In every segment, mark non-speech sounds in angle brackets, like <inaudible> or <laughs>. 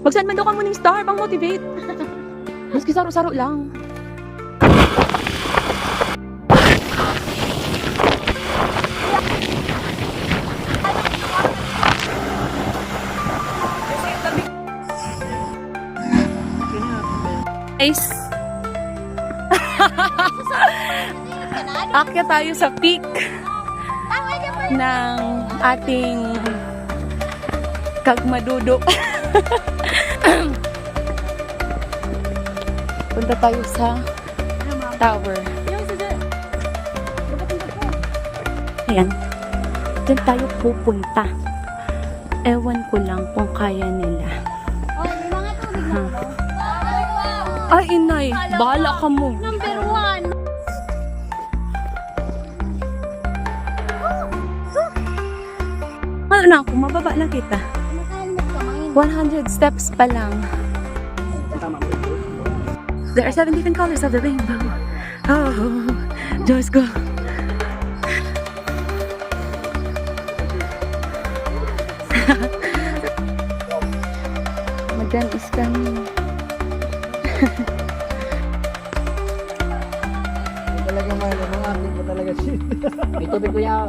Magsend man daw ka muning star, pang motivate. <laughs> Maski saro-saro lang. Guys, <laughs> akyat tayo sa peak ng ating kagmadudo. <laughs> <laughs> Punta tayo sa tower. Ayan. Diyan tayo pupunta. Ewan ko lang kung kaya nila. Ha. Ay, inay. Bahala ka mo. Number one. Ano na ako? Mababa na kita. Nakalimot ka, 100 steps pa lang. There are seven different colors of the rainbow. Oh, Diyos ko. <laughs> Magdanis kami. Talaga man, mga ating po talaga siya. May tubig kuya.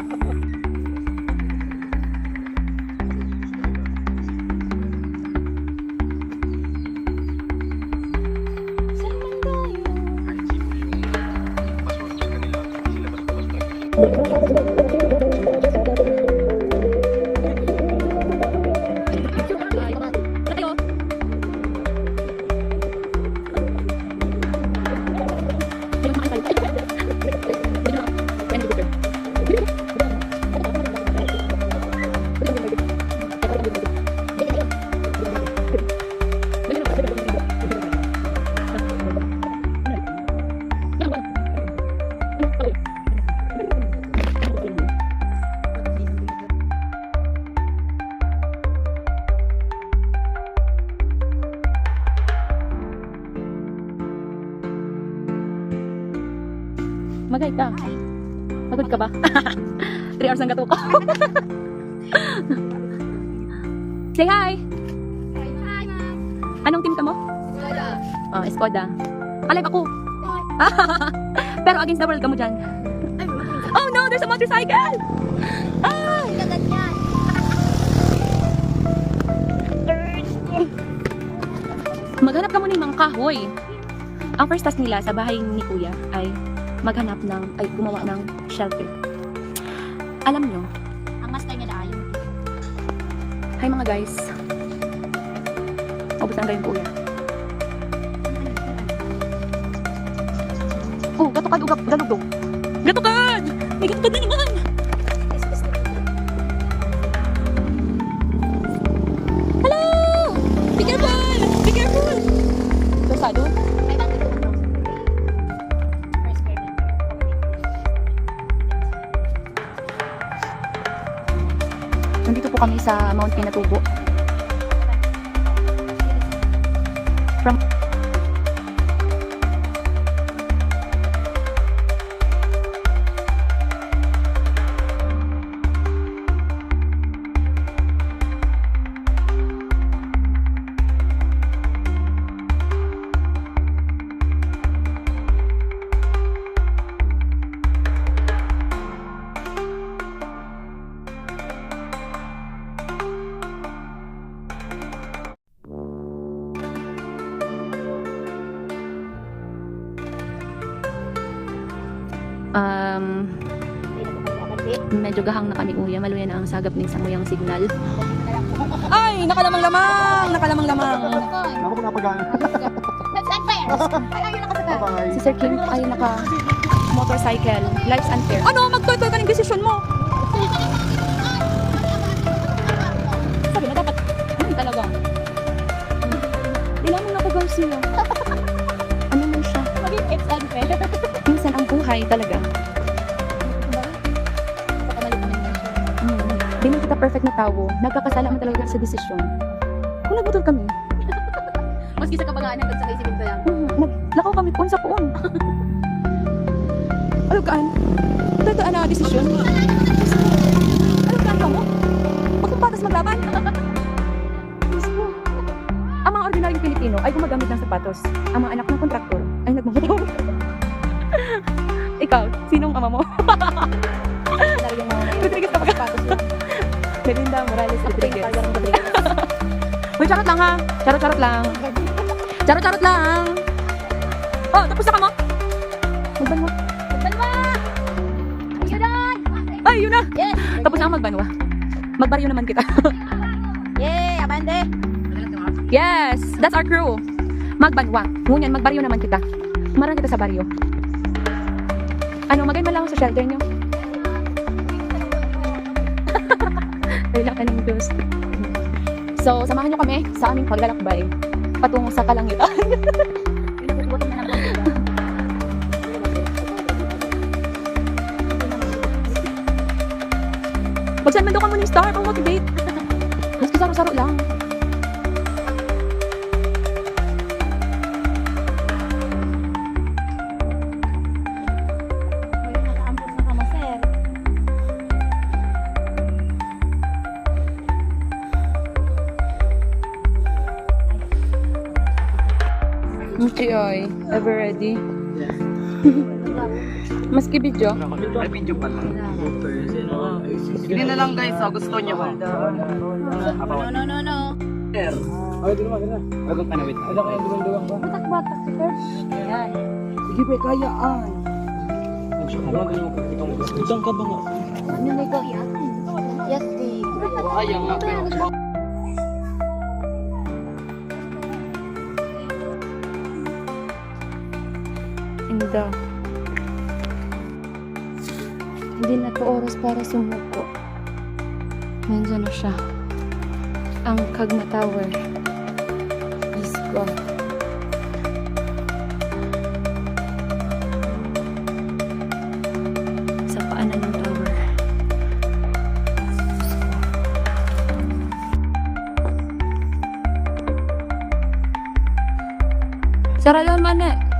Magay ka. Pagod ka ba? <laughs> 3 hours ang gato ko. <laughs> Say hi! Anong team ka mo? Oh, Escoda. Alive ako. <laughs> Pero against the world ka mo dyan. Oh no, there's a motorcycle! Ah! Maghanap ka muna ng mga kahoy. Ang first task nila sa bahay ni Kuya ay maghanap ng, ay gumawa ng shelter. Alam nyo, Ang master niya na ayaw. hi mga guys. Ubus ang kayong Kuya. Oh, gatukad ugap, galugdog. Gatukad! May gatukad na naman! Hello! Be careful! Be careful! Kasado? Kami sa Mount Pinatubo. Um, medyo gahang na kami uya. Maluya na ang sagap ni Samuyang signal. Ay! Nakalamang-lamang! Nakalamang-lamang! Ako po napagana. That's unfair. <laughs> Ay, ayaw nakasakay. Bye-bye. Si Sir Kim ay naka motorcycle. Life's unfair. Ano? Magtoy-toy ang buhay talaga. Mm. Man kita perfect na tao. Nagkakasala man talaga sa desisyon. Kung nagbutol kami, <laughs> Maski sa kabagaanan, nagsakay-sibig pa lang. mm, naglakaw kami puon sa puon. Ano kaan? Ito ito ano desisyon? Ano kaan ka mo? Pagkumpatas maglaban? <laughs> Diyos ko. Pilipino ay gumagamit ng sapatos. Ang mga anak ng kontraktor mo? Rodriguez ka pa ka? Melinda Morales Rodriguez. Uy, charot lang ha. Charot-charot lang. Charot-charot lang. Oh, tapos na ka mo? Magbanwa. Balwa! Ayun na! Ay, yun na. Yes! Tapos na ako magbanwa. Magbaryo naman kita. Yay! Abande! yes, that's our crew. Magbanwa. Ngunyan, magbaryo naman kita. Marang kita sa baryo. Ano, magay man lang sa shelter nyo. Kailang <laughs> ka ng Diyos. So, samahan nyo kami sa aming paglalakbay patungo sa kalangitan. Po. <laughs> Mag-send man daw ka muna yung star pang motivate. Mas saro-saro lang. Ever ready? <laughs> Maski video. Video pa lang. Hindi na lang guys, oh, gusto niyo ba? No, no, no, no. Ay, di naman, di na. Agad pa na wait. Ano kaya dulang-dulang ba? Batak-batak si sir. Ayan. Sige ba, kayaan. Isang ka ba nga? Ano na ikaw? Yes, di. Kaya nga, pero Inda. Hindi na to oras para sumuko. Nandiyan na siya. Ang Kagma Tower. Diyos ko. Sa paanan ng tower. Saralon man eh.